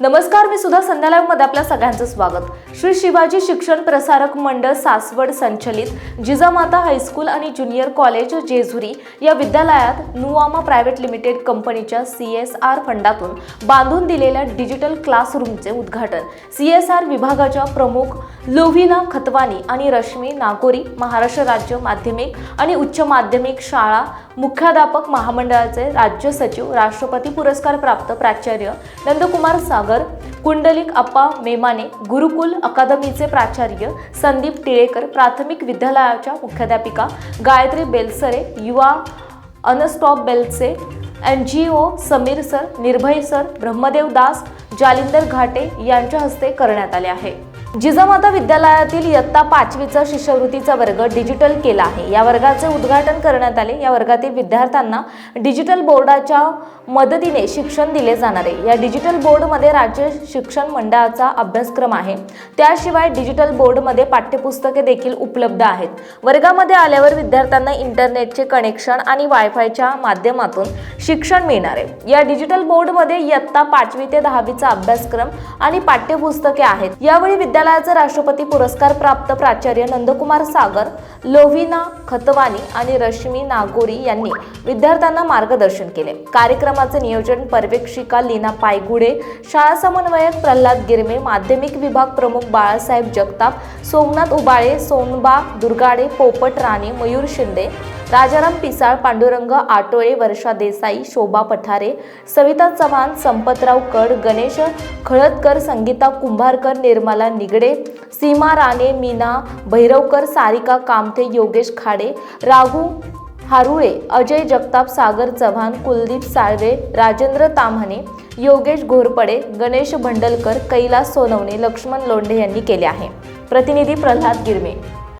नमस्कार मी सुद्धा संध्या आपल्या सगळ्यांचं स्वागत. श्री शिवाजी शिक्षण प्रसारक मंडळ सासवड संचलित जिजामाता हायस्कूल आणि ज्युनियर कॉलेज जेजुरी या विद्यालयात नुआमा प्रायव्हेट लिमिटेड कंपनीच्या सी एस आर फंडातून बांधून दिलेल्या डिजिटल क्लासरूमचे उद्घाटन. सी एस आर विभागाच्या प्रमुख लोव्हिना खतवानी आणि रश्मी नागोरी महाराष्ट्र राज्य माध्यमिक आणि उच्च माध्यमिक शाळा मुख्याध्यापक महामंडळाचे राज्य सचिव राष्ट्रपती पुरस्कार प्राप्त प्राचार्य नंदकुमार सागर कुंडलिक अप्पा मेमाने गुरुकुल अकादमीचे प्राचार्य संदीप टिळेकर प्राथमिक विद्यालयाच्या मुख्याध्यापिका गायत्री बेलसरे युवा unstop बेलचे N G O Sameer sir Nirbhay sir Brahmadev Das Jalindar Ghate यांच्या हस्ते करण्यात आले आहे. जिजामाता विद्यालयातील इयत्ता पाचवीचा शिष्यवृत्तीचा वर्ग डिजिटल केला आहे. या वर्गाचे उद्घाटन करण्यात आले. या वर्गातील विद्यार्थ्यांना डिजिटल बोर्डाच्या मदतीने शिक्षण दिले जाणार आहे. या डिजिटल बोर्डमध्ये राज्य शिक्षण मंडळाचा अभ्यासक्रम आहे. त्याशिवाय डिजिटल बोर्डमध्ये पाठ्यपुस्तके देखील उपलब्ध आहेत. वर्गामध्ये आल्यावर विद्यार्थ्यांना इंटरनेटचे कनेक्शन आणि वायफायच्या माध्यमातून शिक्षण मिळणार आहे. या डिजिटल बोर्डमध्ये इयत्ता पाचवी ते दहावीचा अभ्यासक्रम आणि पाठ्यपुस्तके आहेत. यावेळी विद्यालयाचे राष्ट्रपती पुरस्कार प्राप्त प्राचार्य नंदकुमार सागर लोविना खतवानी आणि रश्मी नागोरी यांनी विद्यार्थ्यांना मार्गदर्शन केले. कार्यक्रमाचे नियोजन पर्यवेक्षिका लीना पायगुडे शाळा समन्वयक प्रल्हाद गिरमे माध्यमिक विभाग प्रमुख बाळासाहेब जगताप सोमनाथ उबाळे सोनबा दुर्गाडे पोपट राणे मयूर शिंदे राजाराम पिसाळ पांडुरंग आटोळे वर्षा देसाई शोभा पठारे सविता चव्हाण संपतराव कड गणेश खळदकर संगीता कुंभारकर निर्मला निगडे सीमा राणे मीना भैरवकर सारिका कामथे योगेश खाडे राघू हारुळे अजय जगताप सागर चव्हाण कुलदीप साळवे राजेंद्र ताम्हाणे योगेश घोरपडे गणेश भंडलकर कैलास सोनवणे लक्ष्मण लोंढे यांनी केले आहे. प्रतिनिधी प्रल्हाद गिरमे.